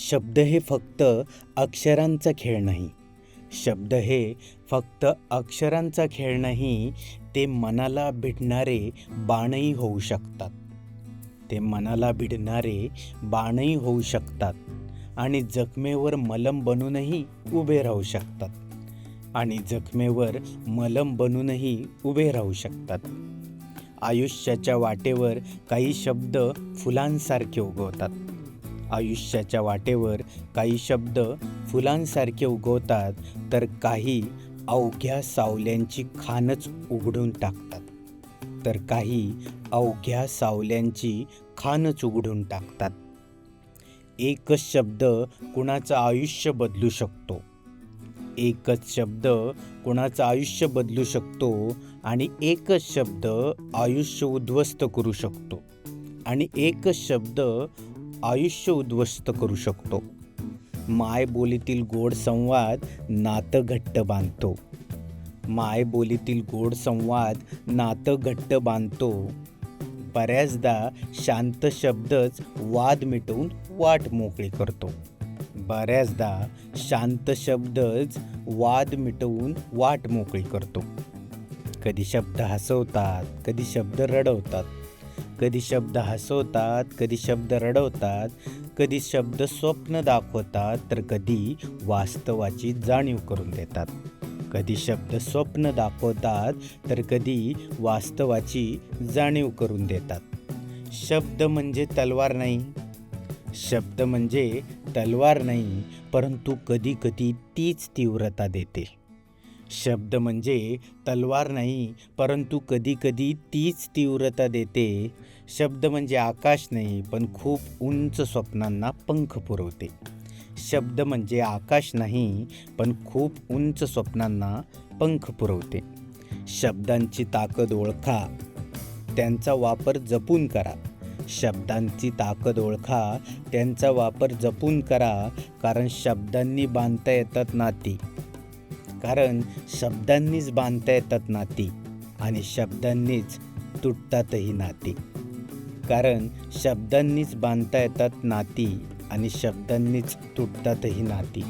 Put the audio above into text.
शब्द हे फक्त अक्षरांचा खेळ नाही. शब्द हे फक्त अक्षरांचा खेळ नाही ते मनाला भिडणारे बाणही होऊ शकतात. ते मनाला भिडणारे बाणही होऊ शकतात आणि जखमेवर मलम बनूनही उभे राहू शकतात. आणि जखमेवर मलम बनूनही उभे राहू शकतात. आयुष्याच्या वाटेवर काही शब्द फुलांसारखे उगवतात. आयुष्याच्या वाटेवर काही शब्द फुलांसारखे उगवतात तर काही अवघ्या सावल्यांची खानच उघडून टाकतात. तर काही अवघ्या सावल्यांची खानच उघडून टाकतात. एकच शब्द कुणाचं आयुष्य बदलू शकतो. एकच शब्द कुणाचं आयुष्य बदलू शकतो आणि एकच शब्द आयुष्य उद्ध्वस्त करू शकतो. आणि एकच शब्द आयुष्य उद्ध्वस्त करू शकतो. मायबोलीतील गोड संवाद नातं घट्ट बांधतो. मायबोलीतील गोड संवाद नातं घट्ट बांधतो. बऱ्याचदा शांत शब्दच वाद मिटवून वाट मोकळी करतो. बऱ्याचदा शांत शब्दच वाद मिटवून वाट मोकळी करतो. कधी शब्द हसवतात कधी शब्द रडवतात. कधी शब्द हसवतात कधी शब्द रडवतात कधी शब्द स्वप्न दाखवतात तर कधी वास्तवाची जाणीव करून देतात. कधी शब्द स्वप्न दाखवतात तर कधी वास्तवाची जाणीव करून देतात. शब्द म्हणजे तलवार नाही. शब्द म्हणजे तलवार नाही परंतु कधी कधी तीच तीव्रता देते. शब्द म्हणजे तलवार नाही परंतु कधीकधी तीच तीव्रता देते. शब्द म्हणजे आकाश नाही पण खूप उंच स्वप्नांना पंख पुरवते. शब्द म्हणजे आकाश नाही पण खूप उंच स्वप्नांना पंख पुरवते. शब्दांची ताकद ओळखा. त्यांचा वापर जपून करा. शब्दांची ताकद ओळखा. त्यांचा वापर जपून करा कारण शब्दांनी बांधता येतात नाती. कारण शब्दांनीच बांधता येतात नाती आणि शब्दांनीच तुटतातही नाती. कारण शब्दांनीच बांधता येतात नाती आणि शब्दांनीच तुटतातही नाती.